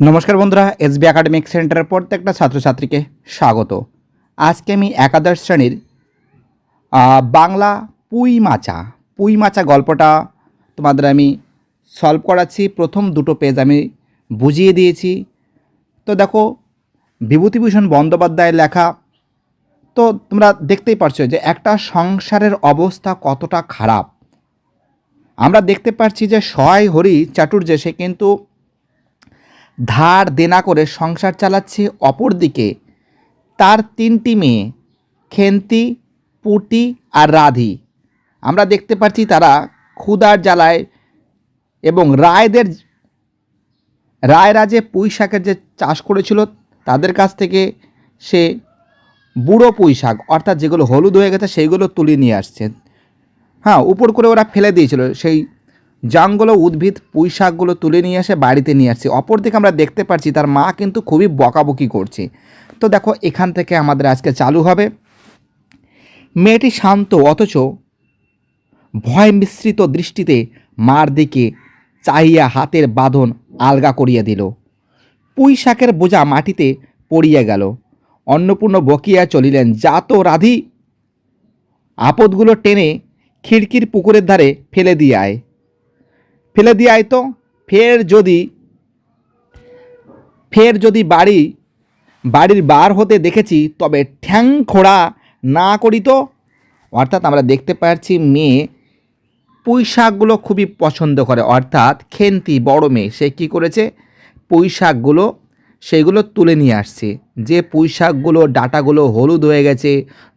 নমস্কার বন্ধুরা, SB academic সেন্টারের প্রত্যেকটা ছাত্রছাত্রীকে স্বাগত। আজকে আমি একাদশ শ্রেণির বাংলা পুই মাচা। পুই মাচা গল্পটা তোমাদের আমি সলভ করাচ্ছি। প্রথম দুটো পেজ আমি বুঝিয়ে দিয়েছি। তো দেখো, বিভূতিভূষণ বন্দ্যোপাধ্যায়ের লেখা, তো তোমরা দেখতেই পারছ যে একটা সংসারের অবস্থা কতটা খারাপ। আমরা দেখতে পাচ্ছি যে সহায় হরি চাটুর্যে, সে কিন্তু ধার দেনা করে সংসার চালাচ্ছে অপরদিকে। তার তিনটি মেয়ে, খেন্তি, পুটি আর রাধি। আমরা দেখতে পাচ্ছি তারা ক্ষুদার জ্বালায় এবং রায়দের রায়রা যে পুঁই শাকের যে চাষ করেছিল, তাদের কাছ থেকে সে বুড়ো পুঁই শাক অর্থাৎ যেগুলো হলুদ হয়ে গেছে, সেইগুলো তুলে নিয়ে আসছে। হ্যাঁ উপর করে ওরা ফেলে দিয়েছিল, সেই জাংগুলো উদ্ভিদ পুঁই শাকগুলো তুলে নিয়ে এসে বাড়িতে নিয়ে আসছে। অপরদিকে আমরা দেখতে পাচ্ছি তার মা কিন্তু খুবই বকাবকি করছে। তো দেখো, এখান থেকে আমাদের আজকে চালু হবে। মেয়েটি শান্ত, অথচ ভয় মিশ্রিত দৃষ্টিতে মার দিকে চাহিয়া হাতের বাঁধন আলগা করিয়া দিল। পুঁই শাকের বোঝা মাটিতে পড়িয়া গেল। অন্নপূর্ণ বকিয়া চলিলেন, যা তো রাধি। আপদগুলো টেনে খিড়কির পুকুরের ধারে ফেলে দিয়ে আয়। ফেলে দিয়ে আইতো ফের যদি ফের যদি বাড়ি, বাড়ির বার হতে দেখেছি, তবে ঠ্যাং খোড়া না করিত অর্থাৎ আমরা দেখতে পাচ্ছি মেয়ে পুঁই শাকগুলো খুবই পছন্দ করে। অর্থাৎ খেন্তি, বড় মেয়ে, সে কী করেছে? পুঁই শাকগুলো সেগুলো তুলে নিয়ে আসছে। যে পুঁই শাকগুলো ডাটাগুলো হলুদ হয়ে গেছে,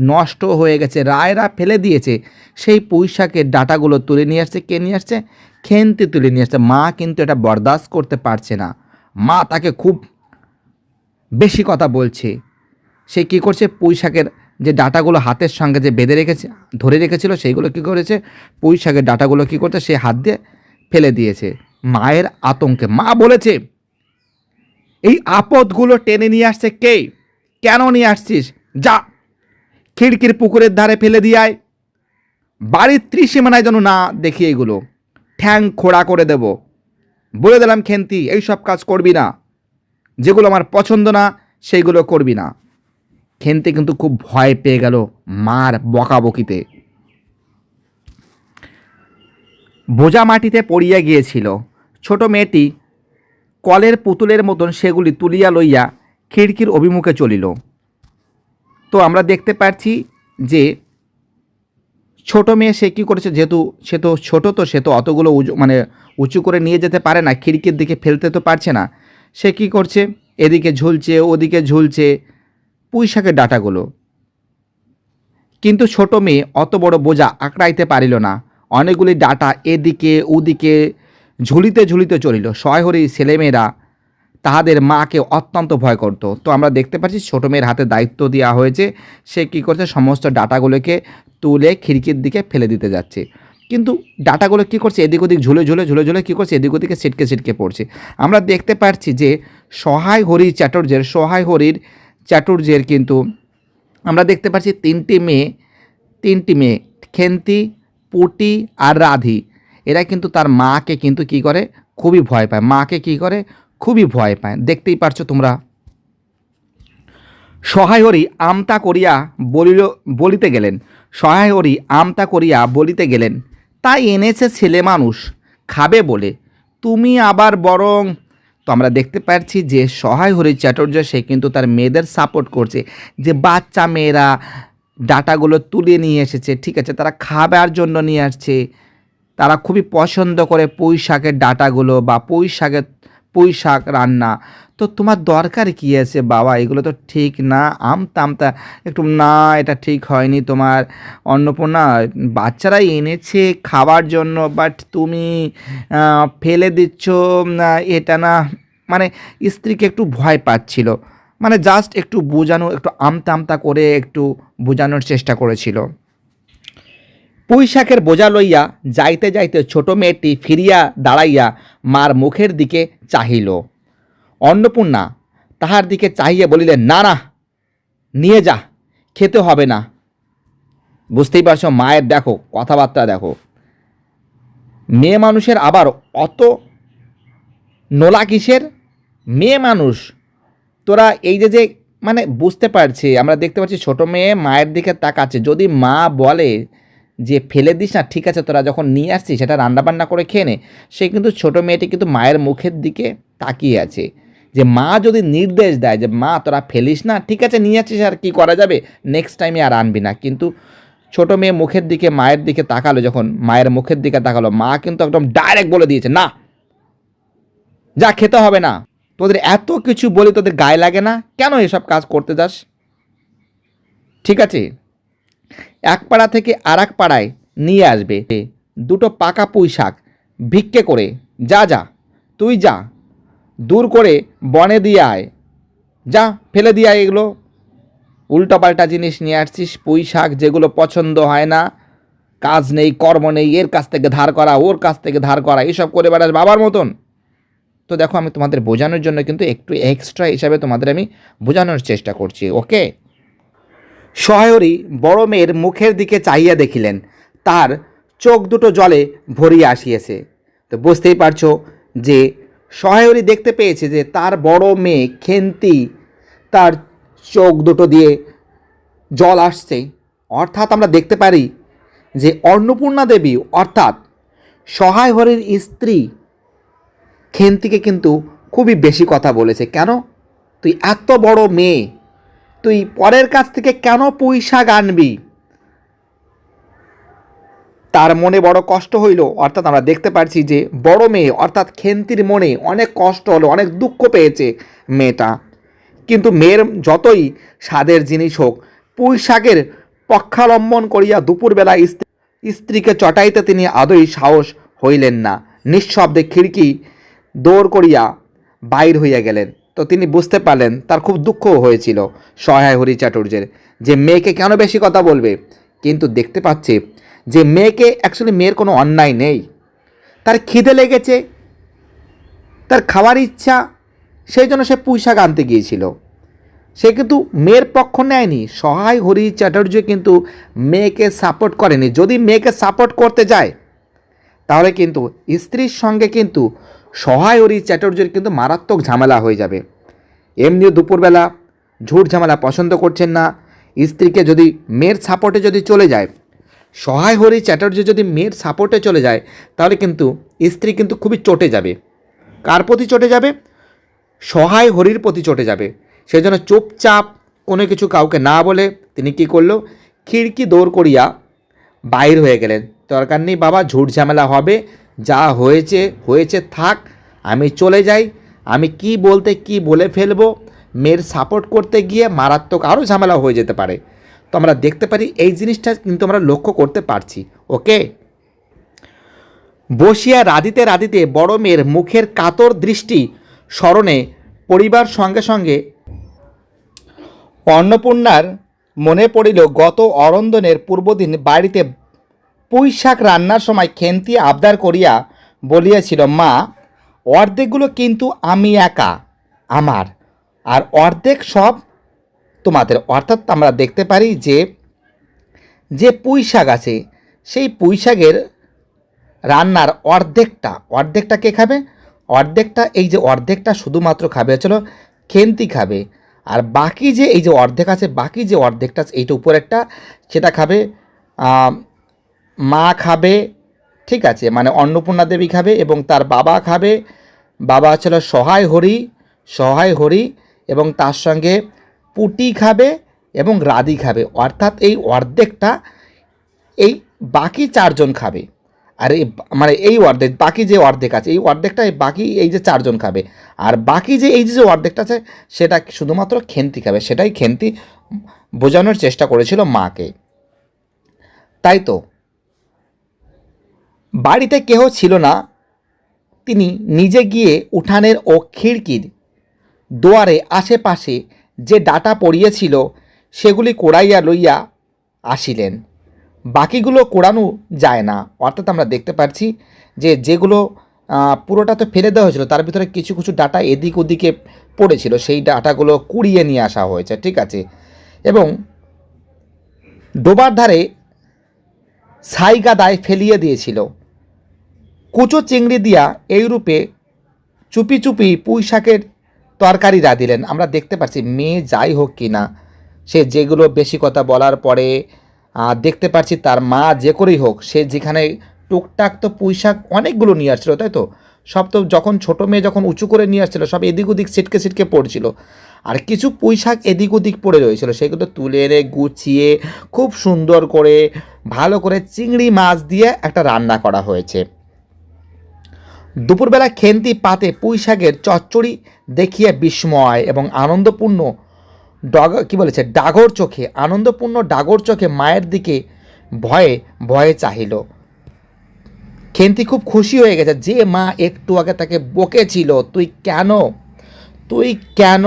নষ্ট হয়ে গেছে, রায়রা ফেলে দিয়েছে, সেই পুঁই শাকের ডাটাগুলো তুলে নিয়ে আসছে, কে নিয়ে আসছে? খেনতে তুলে নিয়ে আসছে। মা কিন্তু এটা বরদাস্ত করতে পারছে না। মা তাকে খুব বেশি কথা বলছে। সে কী করছে? পুঁই শাকের যে ডাটাগুলো হাতের সঙ্গে যে বেঁধে রেখেছে, ধরে রেখেছিল, সেইগুলো কী করেছে? পুঁই শাকের ডাটাগুলো কী করছে? সে হাত দিয়ে ফেলে দিয়েছে। মায়ের আতঙ্কে। মা বলেছে এই আপদগুলো টেনে নিয়ে আসছে কে? কেন নিয়ে আসছিস? যা। খিড়কির পুকুরের ধারে ফেলে দিয়ে বাড়ির ত্রিসীমানায় যেন না দেখি এগুলো। ঠ্যাং খোড়া করে দেব। বলে দিলাম, খেন্তি, এই সব কাজ করবি না। যেগুলো আমার পছন্দ না, সেইগুলো করবি না। খেনতে কিন্তু খুব ভয় পেয়ে গেল মার বকাবকিতে। বোঝা মাটিতে পড়িয়া গিয়েছিল। ছোট মেয়েটি কলের পুতুলের মতন সেগুলি তুলিয়া লইয়া খিড়কির অভিমুখে চলিল। তো আমরা দেখতে পাচ্ছি যে ছোট মেয়ে সে কী করেছে? যেহেতু সে তো ছোটো তো, সে তো অতগুলো উঁচু মানে উঁচু করে নিয়ে যেতে পারে না, খিড়কির দিকে ফেলতে তো পারছে না। সে কী করছে? এদিকে ঝুলছে, ওদিকে ঝুলছে, পুঁইশাকের ডাটাগুলো। কিন্তু ছোট মেয়ে অত বড় বোঝা আঁকড়াইতে পারিল না। অনেকগুলি ডাটা এদিকে, ওদিকে ঝুলিতে ঝুলিতে চলিল। সয়হরি ছেলেমেয়েরা তাহাদের মাকে অত্যন্ত ভয় করত। তো আমরা দেখতে পাচ্ছি ছোটো মেয়ের হাতে দায়িত্ব দেওয়া হয়েছে। সে কী করছে? সমস্ত ডাটাগুলোকে তুলে খিড়কির দিকে ফেলে দিতে যাচ্ছে। কিন্তু ডাটাগুলো কী করছে? এদিক ওদিক ঝুলে ঝুলে ঝুলে ঝুলে কী করছে? এদিক ওদিকে ছিটকে ছিটকে পড়ছে। আমরা দেখতে পাচ্ছি যে সহায় হরি চ্যাটার্যের সহায় হরির চ্যাটার্যের কিন্তু আমরা দেখতে পাচ্ছি তিনটি মেয়ে তিনটি মেয়ে, খেন্তি, পুটি আর রাধি। এরা কিন্তু তার মাকে কিন্তু কি করে? খুবই ভয় পায়। মাকে কি করে? খুবই ভয় পায়। দেখতেই পারছ তোমরা। সহায় হরি আমতা করিয়া বলিল, বলিতে গেলেন। সহায় হরি আমতা করিয়া বলিতে গেলেন, তাই এনেছে ছেলে মানুষ, খাবে বলে। তুমি আবার বরং তো আমরা দেখতে পাচ্ছি যে সহায় হরি চ্যাটার্য সে কিন্তু তার মেয়েদের সাপোর্ট করছে। যে বাচ্চা মেয়েরা ডাটাগুলো তুলে নিয়ে এসেছে, ঠিক আছে, তারা খাবার জন্য নিয়ে আসছে। তারা খুবই পছন্দ করে পুঁই শাকের ডাটাগুলো বা পুঁই শাকের পুঁই শাক রান্না। তো তোমার দরকার কী আছে বাবা? এগুলো তো ঠিক না আমতা আমতা। একটু না এটা ঠিক হয়নি তোমার। অন্নপূর্ণা বাচ্চারাই এনেছে খাবার জন্য বাট তুমি ফেলে দিচ্ছ না, এটা না। মানে স্ত্রীকে একটু ভয় পাচ্ছিল। মানে জাস্ট একটু বোঝানো একটু আমতা আমতা করে একটু বোঝানোর চেষ্টা করেছিল। পুঁই শাকের বোঝা লইয়া যাইতে যাইতে ছোট মেয়েটি ফিরিয়া দাঁড়াইয়া মার মুখের দিকে চাহিল। অন্নপূর্ণা তাহার দিকে চাহিয়া বলিলেন, না না, নিয়ে যা, খেতে হবে না। বুঝতেই পারছ, মায়ের দেখো, কথাবার্তা দেখো। মেয়ে মানুষের আবার অত নোলা কিসের? মেয়ে মানুষ। তোরা এই যে যে মানে বুঝতে পারছি, আমরা দেখতে পাচ্ছি ছোট মেয়ে মায়ের দিকে তাকাচ্ছে। যদি মা বলে যে ফেলে দিস না, ঠিক আছে, তোরা যখন নিয়ে আসছিস, সেটা রান্নাবান্না করে খেয়ে নে। সে কিন্তু ছোটো মেয়েটি কিন্তু মায়ের মুখের দিকে তাকিয়ে আছে। যে মা যদি নির্দেশ দেয় যে, মা, তোরা ফেলিস না, ঠিক আছে, নিয়ে আসছিস, আর কী করা যাবে? নেক্সট টাইমে আর আনবি না। কিন্তু ছোটো মেয়ে মুখের দিকে, মায়ের দিকে তাকালো যখন, মায়ের মুখের দিকে তাকালো, মা কিন্তু একদম ডাইরেক্ট বলে দিয়েছে, না, যা খেতে হবে না। তোদের এত কিছু বলি তোদের গায়ে লাগে না? কেন এসব কাজ করতে যাস? ঠিক আছে? এক পাড়া থেকে আর এক পাড়ায় নিয়ে আসবে। দুটো পাকা পুঁই শাক। ভিক্ষে করে। যা যা। তুই যা। দূর করে বনে দিয়ে আয়। যা, ফেলে দিয়ে আয় এগুলো। উল্টোপাল্টা জিনিস নিয়ে আসছিস, পুঁই শাক যেগুলো পছন্দ হয় না। কাজ নেই, কর্ম নেই, এর কাছ থেকে ধার করা, ওর কাছ থেকে ধার করা এইসব করে বেড়াস বাবার মতন। তো দেখো, আমি তোমাদের বোঝানোর জন্য কিন্তু একটু এক্সট্রা হিসাবে তোমাদের আমি বোঝানোর চেষ্টা করছি ওকে সহায়রী বড় মেয়ের মুখের দিকে চাহিয়া দেখিলেন। তার চোখ দুটো জলে ভরিয়া আসিয়েছে। তো বুঝতেই পারছ যে সহায়রী দেখতে পেয়েছে যে তার বড় মেয়ে খেন্তি তার চোখ দুটো দিয়ে জল আসছে। অর্থাৎ আমরা দেখতে পারি যে অন্নপূর্ণা দেবী অর্থাৎ সহায় হরির স্ত্রী খেন্তিকে কিন্তু খুবই বেশি কথা বলেছে। কেন? তুই এত বড় মেয়ে তুই পরের কাছ থেকে কেন শাক আনবি? তার মনে বড় কষ্ট হইল। অর্থাৎ আমরা দেখতে পারছি যে বড় মেয়ে, অর্থাৎ খেন্তির মনে অনেক কষ্ট হলো, অনেক দুঃখ পেয়েছে মেয়েটা। কিন্তু মেয়ের যতই স্বাদের জিনিস হোক পুঁই শাকের পক্ষালম্বন করিয়া দুপুরবেলা স্ত্রী, স্ত্রীকে চটাইতে তিনি আদৌ সাহস হইলেন না। নিঃশব্দে খিড়কি দৌড় করিয়া বাইর হইয়া গেলেন। তো তিনি বুঝতে পারলেন তার খুব দুঃখ হয়েছিল, সহায় হরি চাটুর্যের যে মেয়েকে কেন বেশি কথা বলবে? কিন্তু দেখতে পাচ্ছে যে মেয়েকে অ্যাকচুয়ালি মেয়ের কোনো অন্যায় নেই। তার খিদে লেগেছে, তার খাওয়ার ইচ্ছা, সেই জন্য সে পুঁইশাক আনতে গিয়েছিল। সে কিন্তু মেয়ের পক্ষ নেয়নি, সহায় হরি চ্যাটার্জি কিন্তু মেয়েকে সাপোর্ট করেনি। যদি মেয়েকে সাপোর্ট করতে যায়, তাহলে কিন্তু স্ত্রীর সঙ্গে কিন্তু সহায় হরি চ্যাটার্জির কিন্তু মারাত্মক ঝামেলা হয়ে যাবে। এমনিও দুপুরবেলা ঝুট ঝামেলা পছন্দ করছেন না। স্ত্রীকে যদি মেয়ের সাপোর্টে যদি চলে যায়, সহায় হরি চ্যাটার্জি যদি মেয়ের সাপোর্টে চলে যায়, তাহলে কিন্তু স্ত্রী কিন্তু খুবই চটে যাবে। কার প্রতি চটে যাবে? সহায় হরির প্রতি চটে যাবে। সেই জন্য চুপচাপ কোনো কিছু কাউকে না বলে তিনি কি করল? খিড়কি দৌড় করিয়া বাইর হয়ে গেলেন। দরকার নেই বাবা, ঝুট ঝামেলা হবে। যা হয়েছে হয়েছে থাক, আমি চলে যাই। আমি কি বলতে কি বলে ফেলব? মেয়ের সাপোর্ট করতে গিয়ে মারাত্মক আরও ঝামেলা হয়ে যেতে পারে। তো আমরা দেখতে পারি এই জিনিসটা কিন্তু আমরা লক্ষ্য করতে পারছি। ওকে? বসিয়া রাধিতে রাধিতে বড় মেয়ের মুখের কাতর দৃষ্টি স্মরণে পরিবার সঙ্গে সঙ্গে অন্নপূর্ণার মনে পড়িল, গত অরন্দনের পূর্বদিন বাড়িতে পুঁই শাক রান্নার সময় খেন্তি আবদার করিয়া বলিয়াছিল, মা, অর্ধেকগুলো কিন্তু আমি একা, আমার, আর অর্ধেক সব তোমাদের। অর্থাৎ আমরা দেখতে পারি যে যে পুঁই শাক আছে, সেই পুঁই শাকের রান্নার অর্ধেকটা অর্ধেকটা কে খাবে? অর্ধেকটা, এই যে অর্ধেকটা শুধুমাত্র খাবে, চলো খেন্তি খাবে, আর বাকি যে এই যে অর্ধেক আছে, বাকি যে অর্ধেকটা এইটা উপরেরটা, সেটা খাবে মা খাবে, ঠিক আছে মানে অন্নপূর্ণা দেবী খাবে এবং তার বাবা খাবে। বাবা ছিল সহায় হরি সহায় হরি এবং তার সঙ্গে পুটি খাবে এবং রাধি খাবে। অর্থাৎ এই অর্ধেকটা এই বাকি চারজন খাবে। আর এই মানে এই অর্ধেক, বাকি যে অর্ধেক আছে, এই অর্ধেকটা এই বাকি এই যে চারজন খাবে। আর বাকি যে এই যে অর্ধেকটা আছে, সেটা শুধুমাত্র খেন্তি খাবে। সেটাই খেন্তি বোঝানোর চেষ্টা করেছিল মাকে। তাই তো? বাড়িতে কেহ ছিল না, তিনি নিজে গিয়ে উঠানের ও খিড়কির দুয়ারে আশেপাশে যে ডাটা পড়িয়েছিল সেগুলি কোড়াইয়া লইয়া আসিলেন। বাকিগুলো কোড়ানো যায় না। অর্থাৎ আমরা দেখতে পাচ্ছি যে যেগুলো পুরোটা তো ফেলে দেওয়া হয়েছিল, তার ভিতরে কিছু কিছু ডাটা এদিক ওদিকে পড়েছিল, সেই ডাটাগুলো কুড়িয়ে নিয়ে আসা হয়েছে, ঠিক আছে? এবং ডোবার ধারে ছাই গাদায় ফেলিয়ে দিয়েছিল। কুচো চিংড়ি দিয়া এই রূপে চুপি চুপি পুঁই শাকের তরকারিরা দিলেন। আমরা দেখতে পাচ্ছি মেয়ে যাই হোক কি না, সে যেগুলো বেশি কথা বলার পরে দেখতে পাচ্ছি তার মা যে করেই হোক, সে যেখানে টুকটাক তো পুঁইশাক অনেকগুলো নিয়ে আসছিল, তাই তো? সব তো যখন ছোটো মেয়ে যখন উঁচু করে নিয়ে আসছিল, সব এদিক ওদিক ছিটকে ছিটকে পড়ছিল। আর কিছু পুঁইশাক এদিক ওদিক পড়ে রয়েছিল, সেগুলো তুলে এনে গুছিয়ে খুব সুন্দর করে, ভালো করে চিংড়ি মাছ দিয়ে একটা রান্না করা হয়েছে। দুপুরবেলা খেন্তি পাতে পুঁই শাকের চচ্চড়ি দেখিয়ে বিস্ময় এবং আনন্দপূর্ণ ডগ, কী বলেছে? ডাগর চোখে, আনন্দপূর্ণ ডাগর চোখে মায়ের দিকে ভয়ে ভয়ে চাহিল। খেন্তি খুব খুশি হয়ে গেছে, যে মা একটু আগে তাকে বকেছিল, তুই কেন? তুই কেন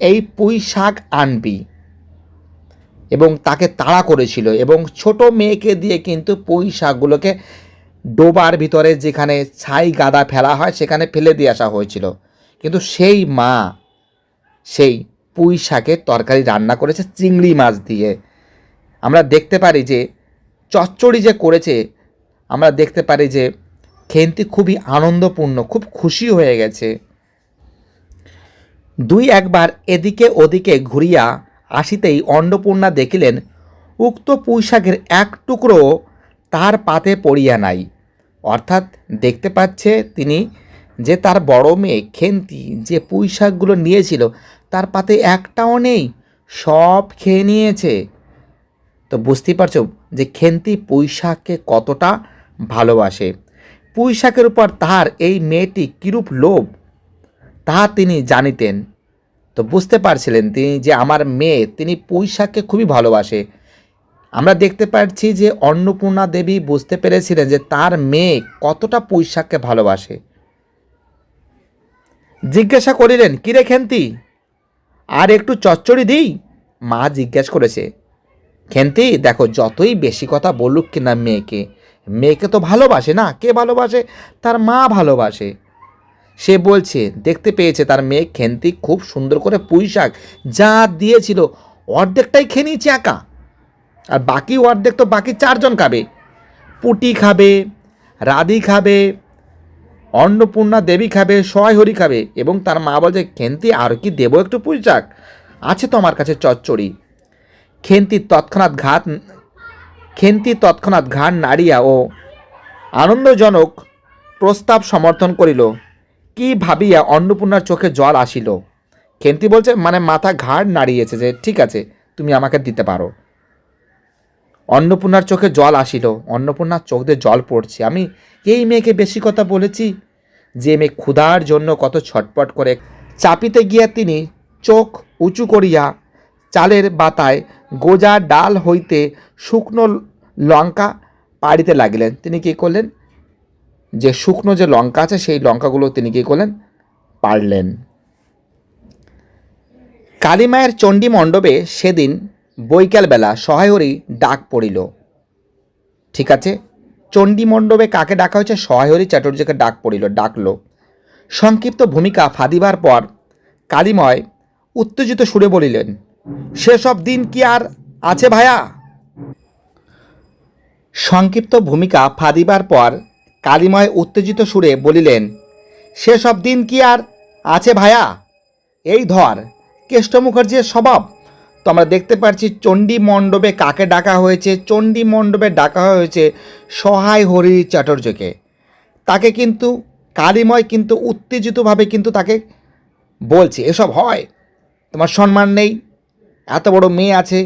এই পুঁই শাক আনবি? এবং তাকে তাড়া করেছিল এবং ছোট মেয়েকে দিয়ে কিন্তু পুঁই শাকগুলোকে ডোবার ভিতরে যেখানে ছাই গাদা ফেলা হয়, সেখানে ফেলে দিয়ে আসা হয়েছিল। কিন্তু সেই মা সেই পুঁই শাকের তরকারি রান্না করেছে চিংড়ি মাছ দিয়ে। আমরা দেখতে পারি যে, চচ্চড়ি যে করেছে, আমরা দেখতে পারি যে, খেন্তি খুবই আনন্দপূর্ণ, খুব খুশি হয়ে গেছে। দুই একবার এদিকে ওদিকে ঘুরিয়া আসিতেই অন্নপূর্ণা দেখিলেন, উক্ত পুঁই পুঁইশাকের এক টুকরো তার পাতে পড়িয়া নাই। অর্থাৎ দেখতে পাচ্ছে তিনি যে তার বড় মেয়ে খেন্তি যে পুঁইশাকগুলো নিয়েছিল, তার পাতে একটাও নেই, সব খেয়ে নিয়েছে। তো বুঝতেই পারছ যে খেন্তি পুঁইশাককে কতটা ভালোবাসে। পুঁইশাকের উপর তাহার এই মেয়েটি কিরূপ লোভ তাহা তিনি জানিতেন। তো বুঝতে পারছিলেন তিনি যে আমার মেয়ে, তিনি পুঁই শাককে খুবই ভালোবাসে। আমরা দেখতে পাচ্ছি যে অন্নপূর্ণা দেবী বুঝতে পেরেছিলেন যে তার মেয়ে কতটা পুঁই শাককে ভালোবাসে। জিজ্ঞাসা করিলেন কিরে খেন্তি? আর একটু চচ্চড়ি দিই? মা জিজ্ঞেস করেছে, খেন্তি, দেখো, যতই বেশি কথা বলুক কিনা মেয়েকে মেয়েকে তো ভালোবাসে না? কে ভালোবাসে? তার মা ভালোবাসে। সে বলছে, দেখতে পেয়েছে, তার মেয়ে খেন্তি খুব সুন্দর করে পুঁই শাক যা দিয়েছিল, অর্ধেকটাই খেয়ে নিয়েছে একা। আর বাকি অর্ধেক তো বাকি চারজন খাবে। পুটি খাবে, রাধি খাবে, অন্নপূর্ণা দেবী খাবে সহায় হরি খাবে এবং তার মা বলছে, খেন্তি, আর কি দেবো একটু পুঁই শাক? আছে তো আমার কাছে চচ্চড়ি। খেন্তি তৎক্ষণাৎ ঘাত খেন্তি তৎক্ষণাৎ ঘাট নাড়িয়া ও আনন্দজনক প্রস্তাব সমর্থন করিল। কি ভাবিয়া অন্নপূর্ণার চোখে জল আসিল? খেন্তি বলছে মানে মাথা ঘাড় নাড়িয়েছে যে, ঠিক আছে, তুমি আমাকে দিতে পারো। অন্নপূর্ণার চোখে জল আসিল। অন্নপূর্ণার চোখ দিয়ে জল পড়ছে। আমি এই মেয়েকে বেশি কথা বলেছি যে মেয়ে ক্ষুধার জন্য কত ছটপট করে চাপিতে গিয়া তিনি চোখ উঁচু করিয়া চালের বাতায় গোজা ডাল হইতে শুকনো লঙ্কা পাড়িতে লাগিলেন। তিনি কী করলেন? যে শুকনো যে লঙ্কা আছে, সেই লঙ্কাগুলো তিনি কী করলেন? পারলেন কালীমায়ের চণ্ডী মণ্ডপে সেদিন বৈকালবেলা সহায়রী ডাক পড়িল। ঠিক আছে? চণ্ডী মণ্ডপে কাকে ডাকা হয়েছে? সহায়রী চ্যাটার্জিকে ডাক পড়িল, ডাকলো। সংক্ষিপ্ত ভূমিকা ফাঁদিবার পর কালীময় উত্তেজিত সুরে বলিলেন, সেসব দিন কি আর আছে ভায়া? সংক্ষিপ্ত ভূমিকা ফাঁদিবার পর কালীময় উত্তেজিত সুরে বলিলেন, সেসব দিন কি আর আছে ভায়া? এই ধর, কেষ্ট মুখার্জির স্বভাব তো আমরা দেখতে পাচ্ছি চণ্ডী মণ্ডপে কাকে ডাকা হয়েছে? চণ্ডী মণ্ডপে ডাকা হয়েছে সহায় হরি চাটুর্যকে তাকে কিন্তু কালিময় কিন্তু, উত্তেজিতভাবে কিন্তু তাকে বলছে, এসব হয়? তোমার সম্মান নেই? এত বড় মেয়ে আছে